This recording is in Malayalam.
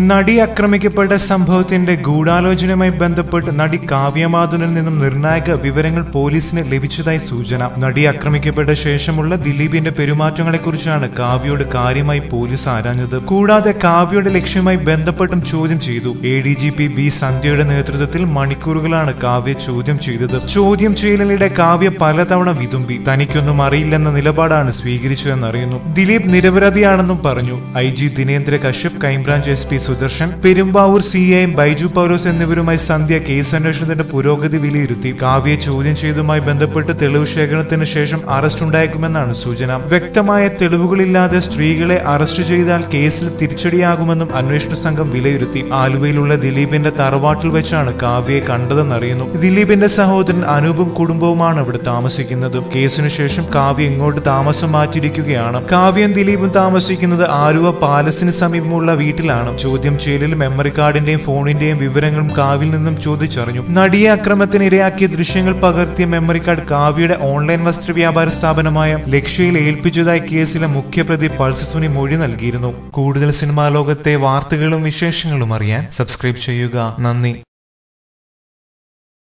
നടി ആക്രമിക്കപ്പെട്ട സംഭവത്തിന്റെ ഗൂഢാലോചനയുമായി ബന്ധപ്പെട്ട് നടി കാവ്യമാധുനിൽ നിന്നും നിർണായക വിവരങ്ങൾ പോലീസിന് ലഭിച്ചതായി സൂചന. നടി ആക്രമിക്കപ്പെട്ട ശേഷമുള്ള ദിലീപിന്റെ പെരുമാറ്റങ്ങളെക്കുറിച്ചാണ് കാവ്യയോട് കാര്യമായി പോലീസ് ആരാഞ്ഞത്. കൂടാതെ കാവ്യയുടെ ലക്ഷ്യവുമായി ബന്ധപ്പെട്ടും ചോദ്യം ചെയ്തു. A D G P B സന്ധ്യയുടെ നേതൃത്വത്തിൽ മണിക്കൂറുകളാണ് കാവ്യ ചോദ്യം ചെയ്തത്. ചോദ്യം ചെയ്യലിനിടെ കാവ്യ പലതവണ വിതുമ്പി. തനിക്കൊന്നും അറിയില്ലെന്ന നിലപാടാണ് സ്വീകരിച്ചതെന്നറിയുന്നു. ദിലീപ് നിരപരാധിയാണെന്നും പറഞ്ഞു. I G Dinendra Kashyap crime branch S P Sudarshan Perumbavoor C I Baiju Paulose എന്നിവരുമായി സന്ധ്യ കേസ് അന്വേഷണത്തിന്റെ പുരോഗതി വിലയിരുത്തി. കാവ്യയെ ചോദ്യം ചെയ്തതുമായി ബന്ധപ്പെട്ട് തെളിവ് ശേഖരണത്തിന് ശേഷം അറസ്റ്റ് ഉണ്ടായേക്കുമെന്നാണ് സൂചന. വ്യക്തമായ തെളിവുകളില്ലാതെ സ്ത്രീകളെ അറസ്റ്റ് ചെയ്താൽ കേസിൽ തിരിച്ചടിയാകുമെന്നും അന്വേഷണ സംഘം വിലയിരുത്തി. ആലുവയിലുള്ള ദിലീപിന്റെ തറവാട്ടിൽ വെച്ചാണ് കാവ്യയെ കണ്ടതെന്നറിയുന്നു. ദിലീപിന്റെ സഹോദരൻ അനൂപും കുടുംബവുമാണ് ഇവിടെ താമസിക്കുന്നത്. കേസിനു ശേഷം കാവ്യ ഇങ്ങോട്ട് താമസം മാറ്റിയിരിക്കുകയാണ്. കാവ്യയും ദിലീപും താമസിക്കുന്നത് ആലുവ പാലസിന് സമീപമുള്ള വീട്ടിലാണ്. ചോദ്യം ചെയ്യലിൽ മെമ്മറി കാർഡിന്റെയും ഫോണിന്റെയും വിവരങ്ങളും കാവിൽ നിന്നും ചോദിച്ചറിഞ്ഞു. നടിയെ അക്രമത്തിന് ഇരയാക്കിയ ദൃശ്യങ്ങൾ പകർത്തിയ മെമ്മറി കാർഡ് കാവ്യയുടെ ഓൺലൈൻ വസ്ത്ര വ്യാപാര സ്ഥാപനമായ ലക്ഷ്യയിൽ ഏൽപ്പിച്ചതായി കേസിലെ മുഖ്യപ്രതി പൾസസുനി മൊഴി നൽകിയിരുന്നു. കൂടുതൽ സിനിമാ ലോകത്തെ വാർത്തകളും വിശേഷങ്ങളും അറിയാൻ സബ്സ്ക്രൈബ് ചെയ്യുക. നന്ദി.